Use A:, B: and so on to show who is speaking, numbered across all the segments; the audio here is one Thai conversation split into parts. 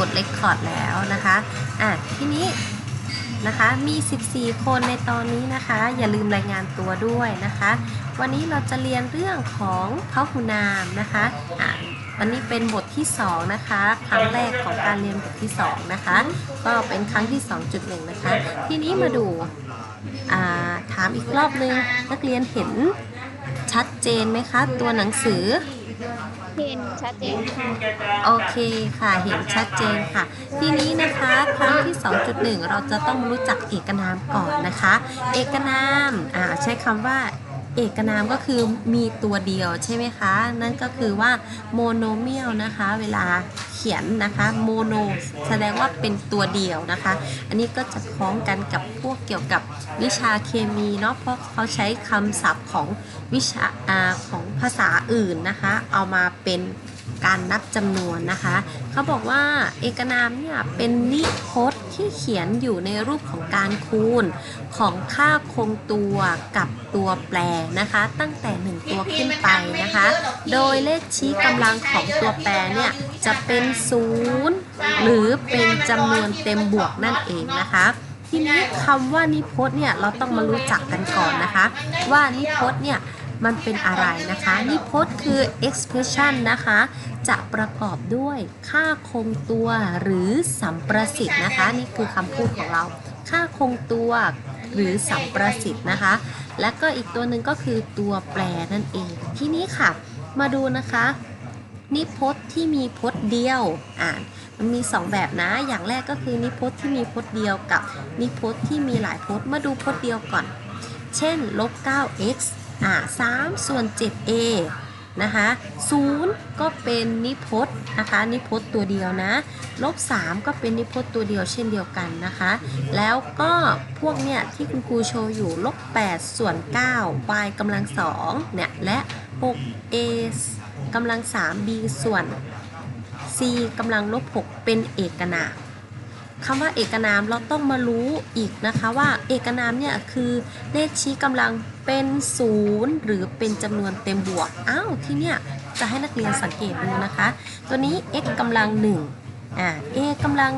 A: กดเลคคอร์ดแล้วนะคะอะทีนี้นะคะมี 14 คนในตอนนี้นะคะ อย่าลืมรายงานตัวด้วยนะคะ วันนี้เราจะเรียนเรื่องของพหุนามนะคะอะวันนี้เป็นบทที่ 2 นะคะ ครั้งแรกของการเรียนบทที่ 2 นะคะ ก็เป็นครั้งที่ 2.1 นะคะ ทีนี้มาดูอ่าถามอีกรอบนึงนักเรียนเห็นชัดเจนไหมคะ ตัวหนังสือ
B: เห็นชัดเจนค่ะ
A: โอเคค่ะเห็นชัดเจนค่ะ ทีนี้นะคะครั้งที่ 2.1 เราจะต้องรู้จักเอกนามก่อนนะคะ เอกนามอ่าใช้คำว่าเอกนามก็คือมีตัวเดียวใช่ไหมคะ นั่นก็คือว่าโมโนเมียลนะคะ เวลา ขียนนะคะโมโนแสดงว่าเป็นตัวเดียวนะคะ อันนี้ก็จะคล้องกันกับพวกเกี่ยวกับวิชาเคมีเนาะเพราะเขาใช้คำศัพท์ของวิชาอาของภาษาอื่นนะคะ เอามาเป็น การนับจำนวนนะคะ เขาบอกว่าเอกนามเนี่ยเป็นนิพจน์ที่เขียนอยู่ในรูปของการคูณของค่าคงตัวกับตัวแปรนะคะ ตั้งแต่ 1 ตัวขึ้นไปนะคะ โดยเลขชี้กำลังของตัวแปรเนี่ยจะเป็น0หรือเป็นจำนวนเต็มบวกนั่นเองนะคะทีนี้คำว่านิพจน์เนี่ยเราต้องมารู้จักกันก่อนนะคะ ว่านิพจน์เนี่ย มันเป็นอะไรนะคะนิพจน์คือ expression นะคะ จะประกอบด้วยค่าคงตัวหรือสัมประสิทธิ์นะคะ นี่คือคำพูดของเรา ค่าคงตัวหรือสัมประสิทธิ์นะคะ และก็อีกตัวหนึ่งก็คือตัวแปรนั่นเอง ทีนี้ค่ะ มาดูนะคะ นิพจน์ที่มีพจน์เดียวอ่านมันมี 2 แบบนะ อย่างแรกก็คือนิพจน์ที่มีพจน์เดียวกับนิพจน์ที่มีหลายพจน์ มาดูพจน์เดียวก่อน เช่นลบ 9x อ่า3ส่วน 7a นะคะ0ก็เป็นนิพจน์นะคะนิพจน์ตัวเดียวนะลบ3ก็เป็นนิพจน์ตัวเดียวเช่นเดียวกันนะคะ แล้วก็พวกเนี่ยที่คุณครูโชว์อยู่ลบ8ส่วน9 y กำลัง2เนี่ยและ 6a กำลัง 3b ส่วน c กำลังลบ 6 เป็นเอกนาม คำว่าเอกนามเราต้องมารู้อีกนะคะว่าเอกนามเนี่ยคือเลขชี้กำลังเป็นศูนย์หรือเป็นจำนวนเต็มบวกอ้าวที่เนี่ยจะให้นักเรียนสังเกตดูนะคะ ตัวนี้ x กำลัง1อ่า a กำลัง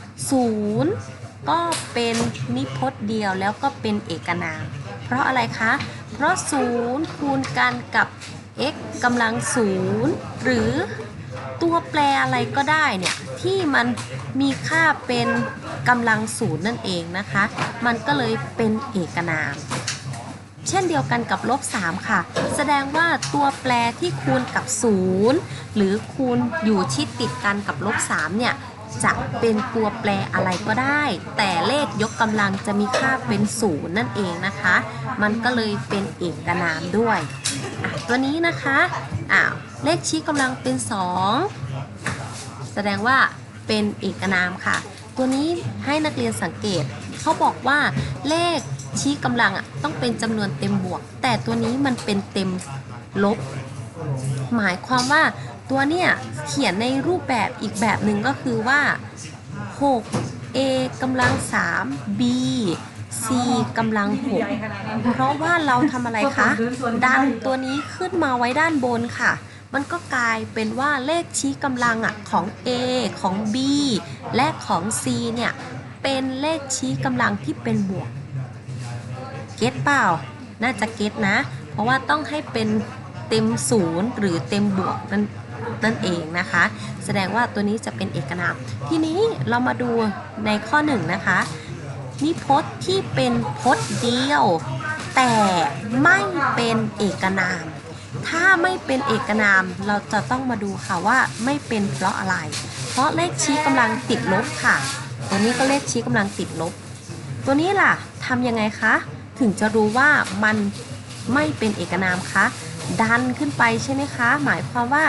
A: 1 0 ก็เป็นนิพจน์เดียวแล้วก็เป็นเอกนาม เพราะอะไรคะ เพราะ 0 คูณกันกับ x กำลัง 0 หรือ ตัวแปรอะไรก็ได้เนี่ยที่มันมีค่าเป็นกำลังศูนย์นั่นเองนะคะ มันก็เลยเป็นเอกนาม เช่นเดียวกันกับลบ3ค่ะ แสดงว่าตัวแปรที่คูณกับ 0 หรือคูณอยู่ชิดติดกันกับลบ3เนี่ยจะเป็นตัวแปรอะไรก็ได้ แต่เลขยกกำลังจะมีค่าเป็นศูนย์นั่นเองนะคะ มันก็เลยเป็นเอกนามด้วย ตัวนี้นะคะอ้าว เลขชี้กำลังเป็น 2 แสดงว่าเป็นเอกนามค่ะ ตัวนี้ให้นักเรียนสังเกต เขาบอกว่าเลขชี้กำลังอะต้องเป็นจำนวนเต็มบวก แต่ตัวนี้มันเป็นเต็มลบ หมายความว่าตัวเนี่ยเขียนในรูปแบบอีกแบบหนึ่งก็คือว่า 6a กำลัง 3b c กำลัง 6 เพราะว่าเราทำอะไรคะ ดันตัวนี้ขึ้นมาไว้ด้านบนค่ะ มันก็กลายเป็นว่าเลขชี้กำลังอะของ a ของ b และของ c เนี่ยเป็นเลขชี้กำลังที่เป็นบวก เก็ตเปล่า น่าจะเก็ตนะ เพราะว่าต้องให้เป็นเต็มศูนย์หรือเต็มบวกนั่นนั่นเองนะคะ แสดงว่าตัวนี้จะเป็นเอกนาม ทีนี้เรามาดูในข้อหนึ่งนะคะนิพจน์ที่เป็นพจน์เดียว แต่ไม่เป็นเอกนาม ถ้าไม่เป็นเอกนาม เราจะต้องมาดูค่ะว่าไม่เป็นเพราะอะไร เพราะเลขชี้กำลังติดลบค่ะ ตัวนี้ก็เลขชี้กำลังติดลบ ตัวนี้ล่ะทำยังไงคะ ถึงจะรู้ว่ามันไม่เป็นเอกนามคะ ดันขึ้นไปใช่ไหมคะ หมายความว่า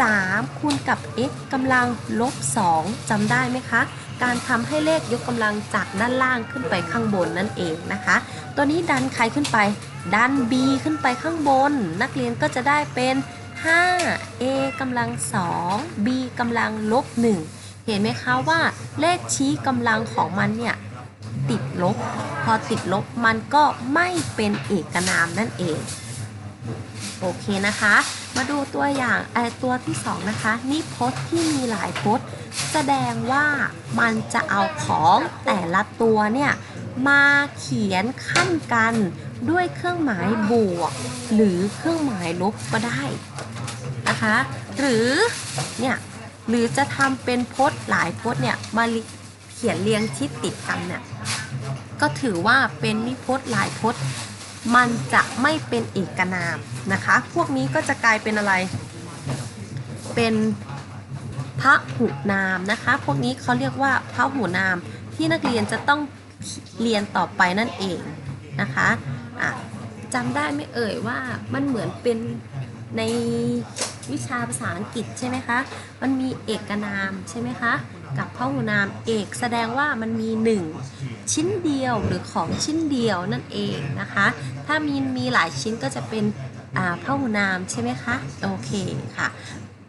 A: 3 คูณกับ x กำลังลบ 2จำได้ไหมคะ การทำให้เลขยกกำลังจากด้านล่างขึ้นไปข้างบนนั่นเองนะคะ ตัวนี้ดันใครขึ้นไป ดัน b ขึ้นไปข้างบน นักเรียนก็จะได้เป็น 5a กำลัง 2 b กำลังลบ 1 เห็นไหมคะว่าเลขชี้กำลังของมันเนี่ยติดลบ พอติดลบมันก็ไม่เป็นเอกนามนั่นเอง โอเคนะคะ มาดูตัวอย่างไอตัวที่สองนะคะนี่พจน์ที่มีหลายพจน์ แสดงว่ามันจะเอาของแต่ละตัวเนี่ยมาเขียนขั้นกัน ด้วยเครื่องหมายบวก หรือเครื่องหมายลบก็ได้นะคะ หรือเนี่ยหรือจะทำเป็นพจน์หลายพจน์เนี่ยมาเขียนเรียงชิดติดกันเนี่ยก็ถือว่าเป็นนิพจน์หลายพจน์มันจะไม่เป็นเอกนามนะคะ พวกนี้ก็จะกลายเป็นอะไร เป็นพระหุนามนะคะ พวกนี้เขาเรียกว่าพระหุนามที่นักเรียนจะต้องเรียนต่อไปนั่นเองนะคะ อะจำได้ไม่เอ่ยว่ามันเหมือนเป็นในวิชาภาษาอังกฤษใช่ไหมคะ มันมีเอกนามใช่ไหมคะ กับพหุนามเอกแสดงว่ามันมีหนึ่งชิ้นเดียวหรือของชิ้นเดียวนั่นเองนะคะ ถ้ามีมีหลายชิ้นก็จะเป็นพหุนามใช่ไหมคะ โอเคค่ะ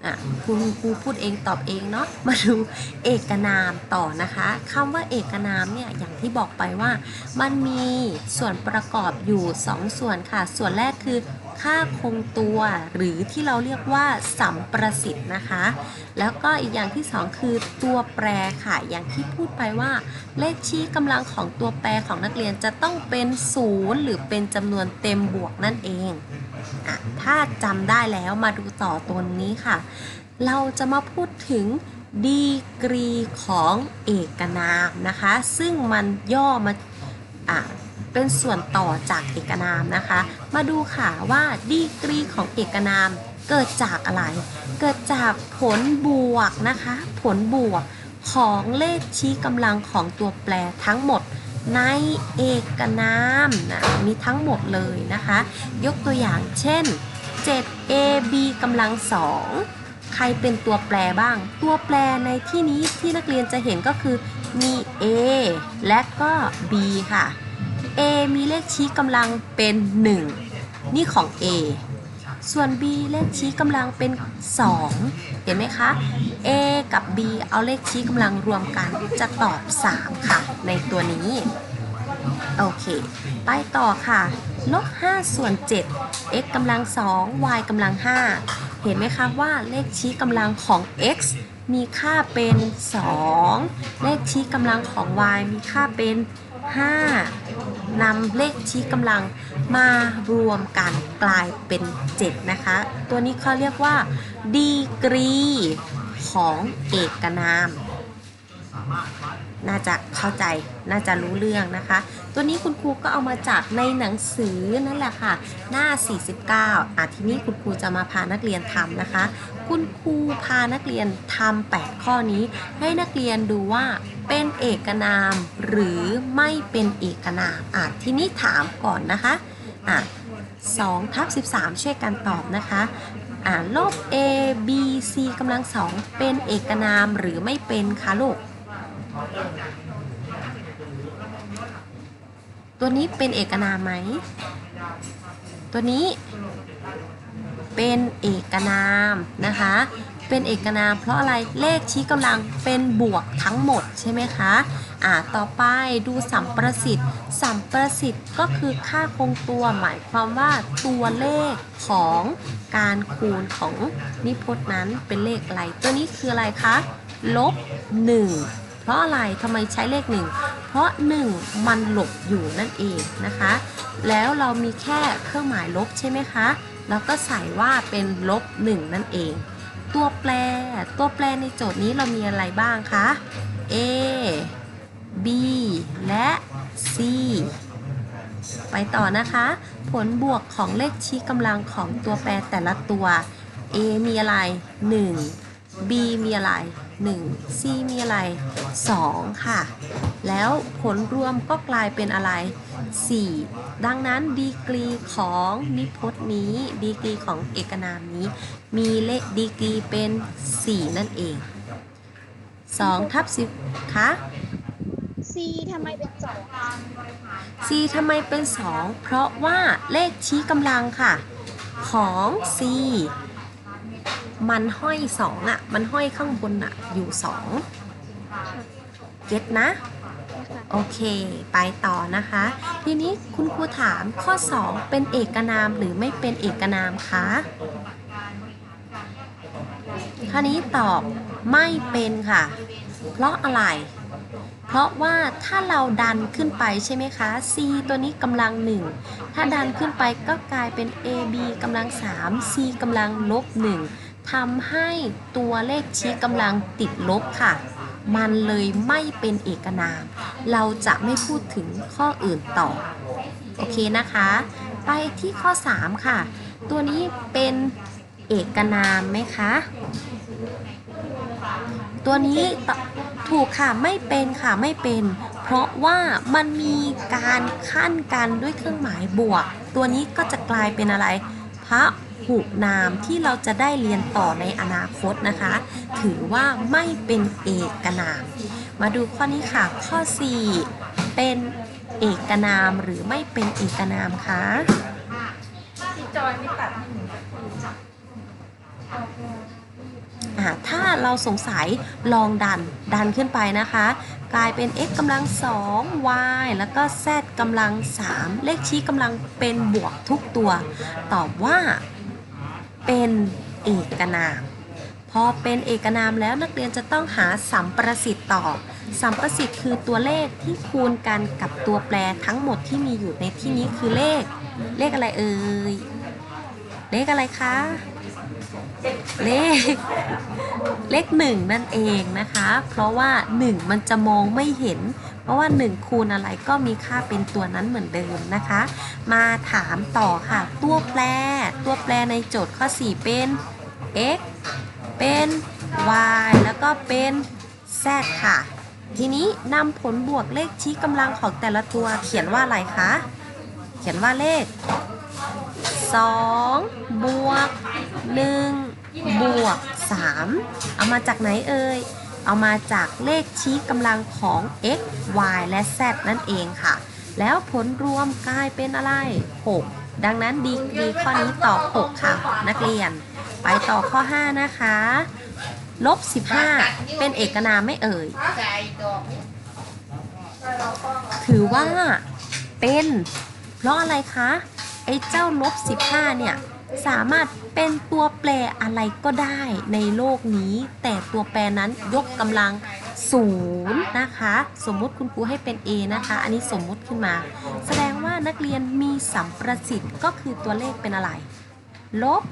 A: อะคุณครูพูดเองตอบเองเนาะมาดูเอกนามต่อนะคะคำว่าเอกนามเนี่ยอย่างที่บอกไปว่า มันมีส่วนประกอบอยู่ 2ส่วนค่ะ ส่วนแรกคือค่าคงตัวหรือที่เราเรียกว่าสัมประสิทธิ์นะคะ แล้วก็อีกอย่างที่สองคือตัวแปรค่ะ อย่างที่พูดไปว่า เลขชี้กำลังของตัวแปรของนักเรียนจะต้องเป็นศูนย์หรือเป็นจำนวนเต็มบวกนั่นเอง ถ้าจำได้แล้วมาดูต่อตัวนี้ค่ะ เราจะมาพูดถึงดีกรีของเอกนามนะคะ ซึ่งมันย่อมาอะเป็นส่วนต่อจากเอกนามนะคะ มาดูค่ะว่าดีกรีของเอกนามเกิดจากอะไร เกิดจากผลบวกนะคะ ผลบวกของเลขชี้กำลังของตัวแปรทั้งหมด ในเอกนามนะมีทั้งหมดเลยนะคะ ยกตัวอย่างเช่น 7ab กำลังสองใครเป็นตัวแปรบ้าง ตัวแปรในที่นี้ที่นักเรียนจะเห็นก็คือมี a และก็ b ค่ะ a มีเลขชี้กำลังเป็น 1 นี่ของ a ส่วน b เลขชี้กำลังเป็น 2 เห็นไหมคะ a กับ b เอาเลขชี้กำลังรวมกันจะตอบ 3 ค่ะ ในตัวนี้ โอเค ไปต่อค่ะลบ5ส่วน 7 x กำลัง 2 y กำลัง 5 เห็นไหมคะว่าเลขชี้กำลังของ x มีค่าเป็น 2 เลขชี้กำลังของ y มีค่าเป็น 5นำเลขชี้กำลังมารวมกันกลายเป็น 7 นะคะ ตัวนี้เขาเรียกว่า ดีกรี ของเอกนาม น่าจะเข้าใจน่าจะรู้เรื่องนะคะ ตัวนี้คุณครูก็เอามาจากในหนังสือนั่นแหละค่ะ หน้า 49อะทีนี้คุณครูจะมาพานักเรียนทำนะคะ คุณครูพานักเรียนทำ8ข้อนี้ ให้นักเรียนดูว่าเป็นเอกนาม หรือไม่เป็นเอกนามอะทีนี้ถามก่อนนะคะอะ2ทับ13 ช่วยกันตอบนะคะอะลบ a b c กำลังสองเป็นเอกนามหรือไม่เป็นคะลูก ตัวนี้เป็นเอกนามไหม ตัวนี้ เป็นเอกนามนะคะ เป็นเอกนาม เพราะอะไรเลขชี้กำลังเป็นบวกทั้งหมดใช่ไหมคะอ่าต่อไปดูสัมประสิทธิ์ สัมประสิทธิ์ก็คือค่าคงตัวหมายความว่าตัวเลขของการคูณของนิพจน์นั้นเป็นเลขอะไร ตัวนี้คืออะไรคะลบ1เพราะอะไรทำไมใช้เลข1เพราะ1มันหลบอยู่นั่นเองนะคะ แล้วเรามีแค่เครื่องหมายลบใช่ไหมคะ แล้วก็ใส่ว่าเป็นลบ1นั่นเอง ตัวแปรตัวแปรในโจทย์นี้เรามีอะไรบ้างคะ A B และ C ไปต่อนะคะ ผลบวกของเลขชี้กำลังของตัวแปรแต่ละตัว A มีอะไร 1 B มีอะไร 1 C มีอะไร 2 ค่ะ แล้วผลรวมก็กลายเป็นอะไร 4 ดังนั้นดีกรีของนิพจน์นี้ดีกรีของเอกนามนี้ มีเลขดีกรีเป็น 4 นั่นเอง2ทับ10คะ
B: C ทำไมเป็นสอง
A: C ทำไมเป็น2เพราะว่าเลขชี้กำลังค่ะ ของ C มันห้อย2อะ มันห้อยข้างบนอะ อยู่2เก็ตนะ
B: ค่ะ
A: โอเค ไปต่อนะคะ ทีนี้คุณครูถามข้อ 2 เป็นเอกนามหรือไม่เป็นเอกนามคะข้อนี้ตอบไม่เป็นค่ะ เพราะอะไร เพราะว่าถ้าเราดันขึ้นไปใช่ไหมคะ c ตัวนี้กำลัง 1 ถ้าดันขึ้นไปก็กลายเป็น ab กำลัง 3 c กำลังลบ1ทำให้ตัวเลขชี้กำลังติดลบค่ะ มันเลยไม่เป็นเอกนาม เราจะไม่พูดถึงข้ออื่นต่อ โอเคนะคะ ไปที่ข้อ 3 ค่ะ ตัวนี้เป็นเอกนามไหมคะ ตัวนี้ถูกค่ะไม่เป็นค่ะไม่เป็น เพราะว่ามันมีการขั้นกันด้วยเครื่องหมายบวก ตัวนี้ก็จะกลายเป็นอะไรพระ หุนามที่เราจะได้เรียนต่อในอนาคตนะคะ ถือว่าไม่เป็นเอกนาม มาดูข้อนี้ค่ะ ข้อ 4 เป็นเอกนามหรือไม่เป็นเอกนามคะ
C: จอยไม่ตัดให้หนู
A: อ่าถ้าเราสงสัยลองดันดันขึ้นไปนะคะ กลายเป็น x กำลัง 2 y แล้วก็ z กำลัง 3 เลขชี้กำลังเป็นบวกทุกตัว ตอบว่า เป็นเอกนาม พอเป็นเอกนามแล้วนักเรียนจะต้องหาสัมประสิทธิ์ต่อ สัมประสิทธิ์คือตัวเลขที่คูณกันกับตัวแปรทั้งหมดที่มีอยู่ในที่นี้คือเลข เลขอะไรเอ่ย เลขอะไรคะ เลข เลขหนึ่งนั่นเองนะคะ เพราะว่า1มันจะมองไม่เห็น ราะว่า 1 คูณอะไรก็มีค่าเป็นตัวนั้นเหมือนเดิมนะคะ มาถามต่อค่ะ ตัวแปร ตัวแปรในโจทย์ข้อ 4 เป็น x เป็น y แล้วก็เป็น z ค่ะ ทีนี้นำผลบวกเลขชี้กำลังของแต่ละตัวเขียนว่าอะไรคะ เขียนว่าเลข 2 บวก 1 บวก 3 เอามาจากไหนเอ่ย เอามาจากเลขชี้กำลังของ x y และ z นั่นเองค่ะ แล้วผลรวมกลายเป็นอะไร 6 ดังนั้นดีกรีข้อนี้ตอบ 6 ค่ะ นักเรียน ไปต่อข้อ 5 นะคะลบ 15 เป็นเอกนามไม่เอ่ย ถือว่าเป็น เพราะอะไรคะ ไอ้เจ้าลบ 15 เนี่ย สามารถเป็นตัวแปรอะไรก็ได้ในโลกนี้ แต่ตัวแปรนั้นยกกำลังศูนย์นะคะ สมมุติคุณครูให้เป็น A นะคะ อันนี้สมมุติขึ้นมา แสดงว่านักเรียนมีสัมประสิทธิ์ก็คือตัวเลขเป็นอะไร ลบ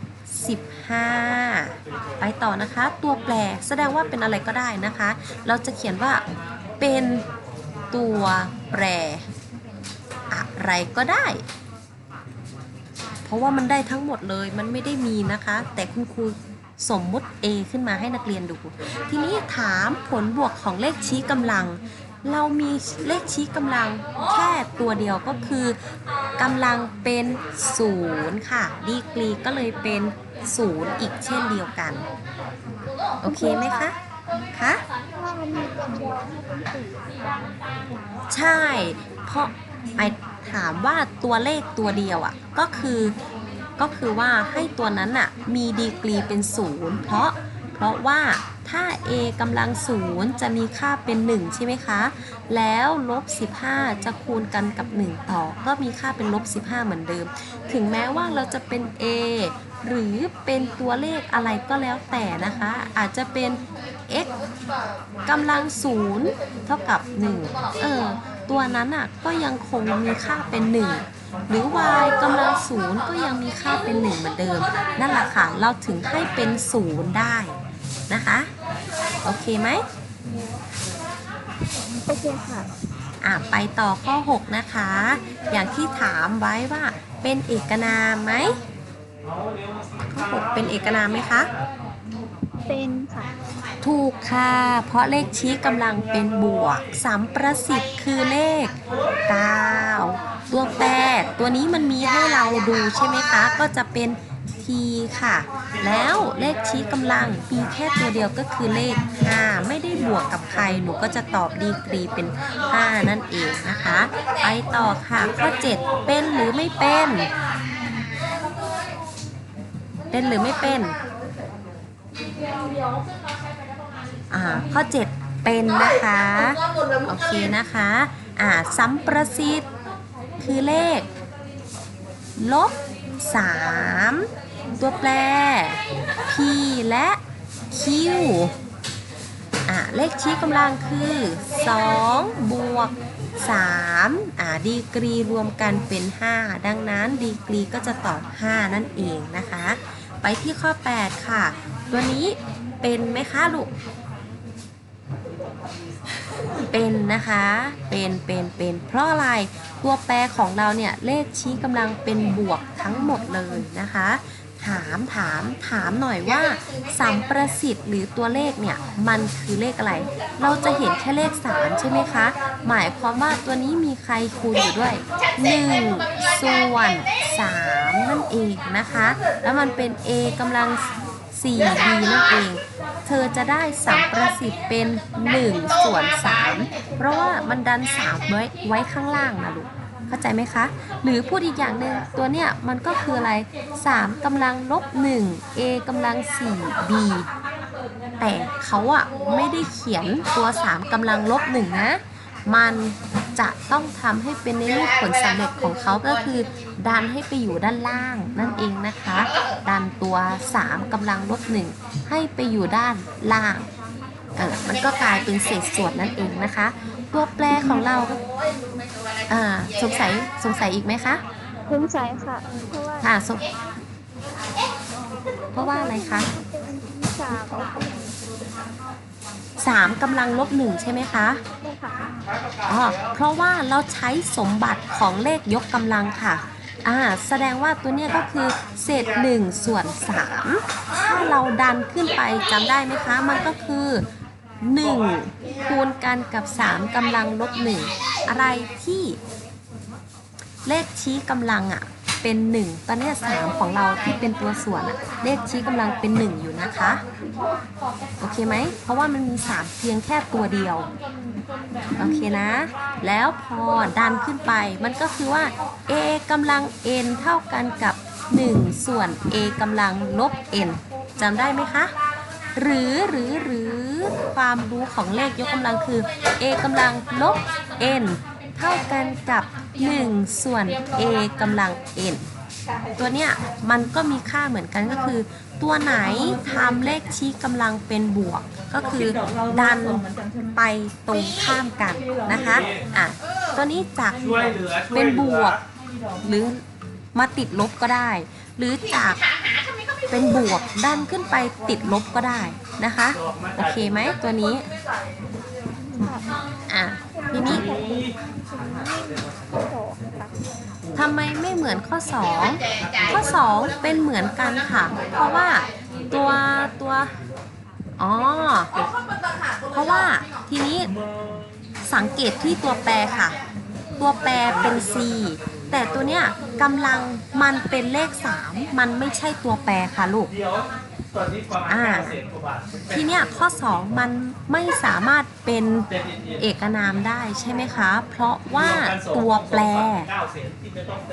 A: 15 ไปต่อนะคะ ตัวแปรแสดงว่าเป็นอะไรก็ได้นะคะ เราจะเขียนว่าเป็นตัวแปร อะไรก็ได้ เพราะว่ามันได้ทั้งหมดเลยมันไม่ได้มีนะคะ แต่คุณครูสมมุติ A ขึ้นมาให้นักเรียนดู ทีนี้ถามผลบวกของเลขชี้กำลัง เรามีเลขชี้กำลังแค่ตัวเดียวก็คือกำลังเป็นศูนย์ค่ะ ดีกรีก็เลยเป็นศูนย์อีกเช่นเดียวกัน โอเคไหมคะ คะ
B: ใช่
A: เพราะไถามว่าตัวเลขตัวเดียวอะก็คือก็คือว่าให้ตัวนั้นอะมีดีกรีเป็นศูนย์เพราะเพราะว่าถ้า a กำลังศูนย์จะมีค่าเป็น 1 ใช่ไหมคะ แล้วลบ 15 จะคูณกันกับ 1 ต่อ ก็มีค่าเป็นลบ 15 เหมือนเดิม ถึงแม้ว่าเราจะเป็น a หรือเป็นตัวเลขอะไรก็แล้วแต่นะคะ อาจจะเป็น x กำลังศูนย์เท่ากับ 1 เออ ตัวนั้นอะก็ยังคงมีค่าเป็น1หรือ y กำลังศูนย์ก็ยังมีค่าเป็น1เหมือนเดิม นั่นแหละค่ะ เราถึงให้เป็นศูนย์ได้นะคะ โอเคไหม
B: โอเคค่ะ
A: อะ ไปต่อข้อ 6 นะคะ อย่างที่ถามไว้ว่าเป็นเอกนามไหมข้อ 6 เป็นเอกนามไหมคะ
B: เป็นค่ะ
A: ถูกค่ะ เพราะเลขชี้กำลังเป็นบวกสัมประสิทธิ์คือเลข 9 ตัวแปรตัวนี้มันมีให้เราดูใช่ไหมคะ ก็จะเป็น t ค่ะ แล้วเลขชี้กำลังมีแค่ตัวเดียวก็คือเลข 5 ไม่ได้บวกกับใคร หนูก็จะตอบดีกรีเป็น 5 นั่นเองนะคะ ไปต่อค่ะข้อ 7 เป็นหรือไม่เป็น เป็นหรือไม่เป็น อ่าข้อ 7 เป็นนะคะ โอเคนะคะอ่าสัมประสิทธิ์คือเลข ลบ 3 ตัวแปร p และ q อ่าเลขชี้กำลังคือ 2 บวก3อ่าดีกรีรวมกันเป็น 5 ดังนั้นดีกรีก็จะตอบ 5 นั่นเองนะคะ ไปที่ข้อ 8 ค่ะ ตัวนี้เป็นไหมคะลูก เป็นนะคะ เป็นเป็นเป็นเพราะอะไรตัวแปรของเราเนี่ยเลขชี้กำลังเป็นบวกทั้งหมดเลยนะคะ ถามถามถามหน่อยว่าสัมประสิทธิ์หรือตัวเลขเนี่ยมันคือเลขอะไร เราจะเห็นแค่เลข3ใช่ไหมคะ หมายความว่าตัวนี้มีใครคูณอยู่ด้วย1ส่วน3นั่นเองนะคะ แล้วมันเป็น a กำลัง 4b นั่นเอง เธอจะได้สัมประสิทธิ์เป็น 1 ส่วน 3 เพราะว่ามันดัน 3 ไว้ไว้ข้างล่างนะลูกเข้าใจไหมคะ หรือพูดอีกอย่างหนึ่งตัวเนี้ยมันก็คืออะไร 3กำลังลบ 1 a กำลัง 4 b แต่เขาอะไม่ได้เขียนตัว 3กำลังลบ 1 นะ มัน จะต้องทำให้เป็นในรูปผลสำเร็จของเขาก็คือ ดันให้ไปอยู่ด้านล่างนั่นเองนะคะ ดันตัว 3กำลังลบ 1 ให้ไปอยู่ด้านล่างเออมันก็กลายเป็นเศษส่วนนั่นเองนะคะ ตัวแปรของเราอ่าสงสัยสงสัยอีกไหมคะ
B: สงสัยค่ะเพราะว่า
A: อ่าสงเพราะว่าอะไรคะ
B: เป็นสาม
A: สามกำลังลบหนึ่งใช่ไหมคะ
B: นี่ค่ะ
A: อ๋อเพราะว่าเราใช้สมบัติของเลขยกกำลังค่ะอ่าแสดงว่าตัวเนี้ยก็คือเศษ1ส่วน3ถ้าเราดันขึ้นไปจำได้ไหมคะ มันก็คือ 1 คูณกันกับ 3กำลังลบ1อะไรที่เลขชี้กำลังอะ เป็น 1 ตอนนี้3ของเราที่เป็นตัวส่วนอะเลขชี้กำลังเป็น 1 อยู่นะคะ โอเคไหม เพราะว่ามันมี 3 เพียงแค่ตัวเดียว โอเคนะ แล้วพอดันขึ้นไป มันก็คือว่า a กำลัง n เท่ากันกับ 1 ส่วน a กำลังลบ n จำได้ไหมคะ หรือหรือหรือความรู้ของเลขยกกำลังคือ a กำลังลบ n เท่ากันกับ 1 ส่วน a กำลัง n ตัวเนี้ยมันก็มีค่าเหมือนกันก็คือ ตัวไหนทำเลขชี้กำลังเป็นบวก ก็คือดันไปตรงข้ามกันนะคะอะตัวนี้จาก
D: เป็
A: นบวก หรือมาติดลบก็ได้ หรือจากเป็นบวกดันขึ้นไปติดลบก็ได้นะคะ โอเคไหมตัวนี้ อะทีนี้
B: ข้อสองค่ะ
A: ทำไมไม่เหมือนข้อ 2 ข้อ 2 เป็นเหมือนกันค่ะ เพราะว่าตัวตัวอ๋อเพราะว่าทีนี้สังเกตที่ตัวแปรค่ะ ตัวแปรเป็น c แต่ตัวเนี้ยกำลังมันเป็นเลข 3 มันไม่ใช่ตัวแปรค่ะลูก
D: เดี๋ยวตอนนี้ประมาณ
A: อ่า
D: เก้าเศษกว่าบาท
A: ทีเนี้ยข้อ 2 มันไม่สามารถเป็น
D: เอ
A: กนามได้ใช่ไหมคะ เพราะว่าตัวแปร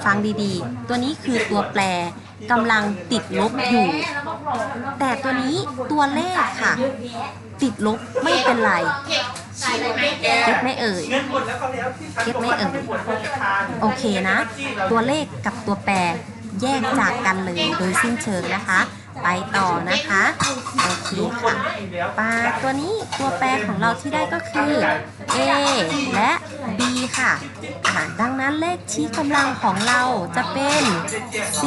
A: ฟังดีๆ ตัวนี้คือตัวแปรกำลังติดลบอยู่ แต่ตัวนี้ตัวเลขค่ะ ติดลบไม่เป็นไรเก็ตไม่เอ่ย
D: เก็แล้วที่
A: เอ่ยโอเคนะ ตัวเลขกับตัวแปรแยกจากกันเลยโดยสิ้นเชิงนะคะ ไปต่อนะคะโอเค
D: รู้คน
A: ค่ะ
D: ให้แล้ว
A: ปลาตัวนี้ตัวแปรของเราที่ได้ก็คือ A และ B ค่ะอ่าดังนั้นเลขชี้กำลังของเราจะเป็น C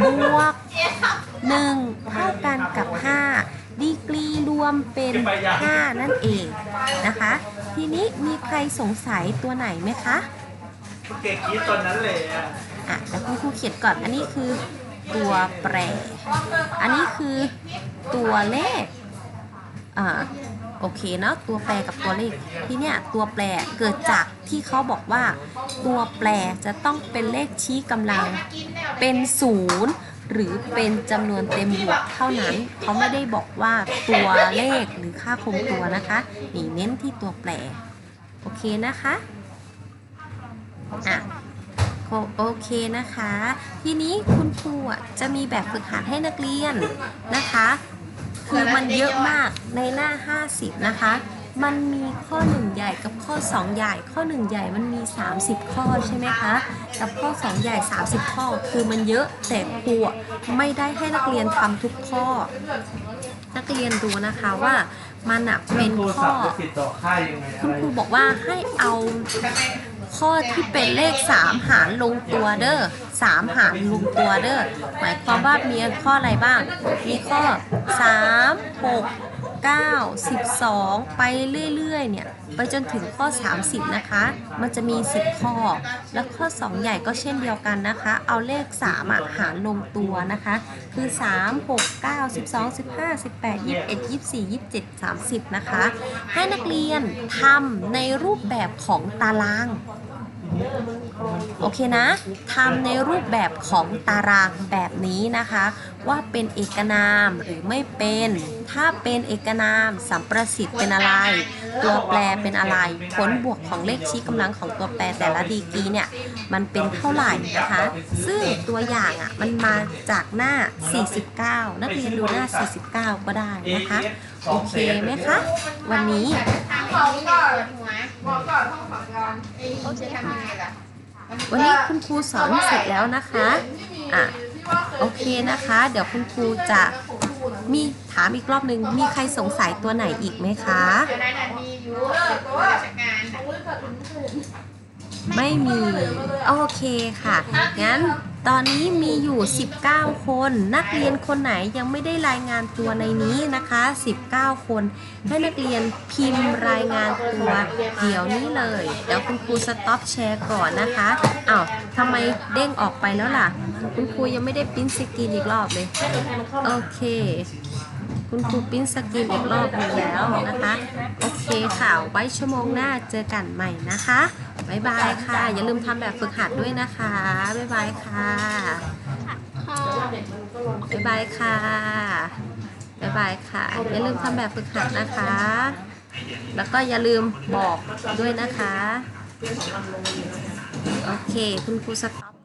A: บวก 1 เท่ากันกับ 5 ดีกรีรวมเป็น 5 นั่นเองนะคะ ทีนี้มีใครสงสัยตัวไหนไหมคะ
D: เก่งคิดตอนนั้นเลยอะ
A: อะเดี๋ยวคุณครูเขียนก่อน อันนี้คือ ตัวแปร อันนี้คือตัวเลข อ่า โอเคเนาะ ตัวแปรกับตัวเลข ที่เนี้ยตัวแปรเกิดจากที่เขาบอกว่า ตัวแปรจะต้องเป็นเลขชี้กำลัง เป็นศูนย์หรือเป็นจำนวนเต็มบวกเท่านั้น เขาไม่ได้บอกว่าตัวเลขหรือค่าคงตัวนะคะ นี่เน้นที่ตัวแปร โอเคนะคะ อะ โอโอเคนะคะ ทีนี้คุณครูอะจะมีแบบฝึกหัดให้นักเรียนนะคะ คือมันเยอะมากในหน้า 50 นะคะ มันมีข้อ 1 ใหญ่กับข้อ 2 ใหญ่ ข้อ 1 ใหญ่มันมี 30 ข้อใช่ไหมคะ กับข้อ 2 ใหญ่ 30 ข้อ คือมันเยอะแต่ครูอะไม่ได้ให้นักเรียนทำทุกข้อ นักเรียนดูนะคะว่ามันอะเป็น
D: โทร
A: ข้
D: ศั
A: อ
D: พท์จะติดต่อค่ายยังไง
A: คุ
D: อะ
A: ณ
D: ไร
A: ครูบอกว่าให้เอา ข้อที่เป็นเลข 3 หารลงตัวเด้อ3หารลงตัวเด้อหมายความว่ามีข้ออะไรบ้าง มีข้อ 3 6 9 12 ไปเรื่อยๆ เนี่ย ไปจนถึงข้อ 30 นะคะ มันจะมี 10 ข้อ แล้วข้อ 2 ใหญ่ก็เช่นเดียวกันนะคะ เอาเลข 3อะหารลงตัวนะคะ คือ 3 6 9 12 15 18 21 24 27 30 นะคะ ให้นักเรียนทำในรูปแบบของตารางโอเคนะทำในรูปแบบของตารางแบบนี้นะคะ ว่าเป็นเอกนามหรือไม่เป็น ถ้าเป็นเอกนามสัมประสิทธิ์เป็นอะไร ตัวแปรเป็นอะไร ผลบวกของเลขชี้กำลังของตัวแปรแต่ละดีกรีเนี่ยมันเป็นเท่าไหร่นะคะ ซึ่งตัวอย่างอะมันมาจากหน้า 49 นักเรียนดูหน้า 49 ก็ได้นะคะ โอเคไหมคะ วันนี้
C: บอกก่อนหัวบอกก่อนห้องสอบก่อนไอ้นี่จะทำยังไงล่ะ
A: วันนี้คุณครูสอนเสร็จแล้วนะคะ อะ โอเคนะคะ เดี๋ยวคุณครูจะมีถามอีกรอบหนึ่งมีใครสงสัยตัวไหนอีกไหมคะ
C: เดี๋ยวนั้นน่ะมีอยู่ตัวราชการน่ะ
A: ไม่มี โอเคค่ะ งั้น ตอนนี้มีอยู่ 19 คน นักเรียนคนไหนยังไม่ได้รายงานตัวในนี้นะคะ 19 คน ให้นักเรียนพิมพ์รายงานตัว เดี๋ยวนี้เลย เดี๋ยวคุณครูสต็อปแชร์ก่อนนะคะอ้าวทำไมเด้งออกไปแล้วล่ะ คุณครูยังไม่ได้ปิ้นสกรีนอีกรอบเลย โอเคคุณครูปิ้นสกรีนอีกรอบหนึงแล้วนะคะ โอเคค่ะ ไว้ชั่วโมงหน้าเจอกันใหม่นะคะ บ๊ายบายค่ะ อย่าลืมทำแบบฝึกหัดด้วยนะคะ บ๊ายบายค่ะ
B: ค่ะ
A: บ๊ายบายค่ะ บ๊ายบายค่ะ อย่าลืมทำแบบฝึกหัดนะคะ แล้วก็อย่าลืมบอกด้วยนะคะ โอเค คุณครูสต็อป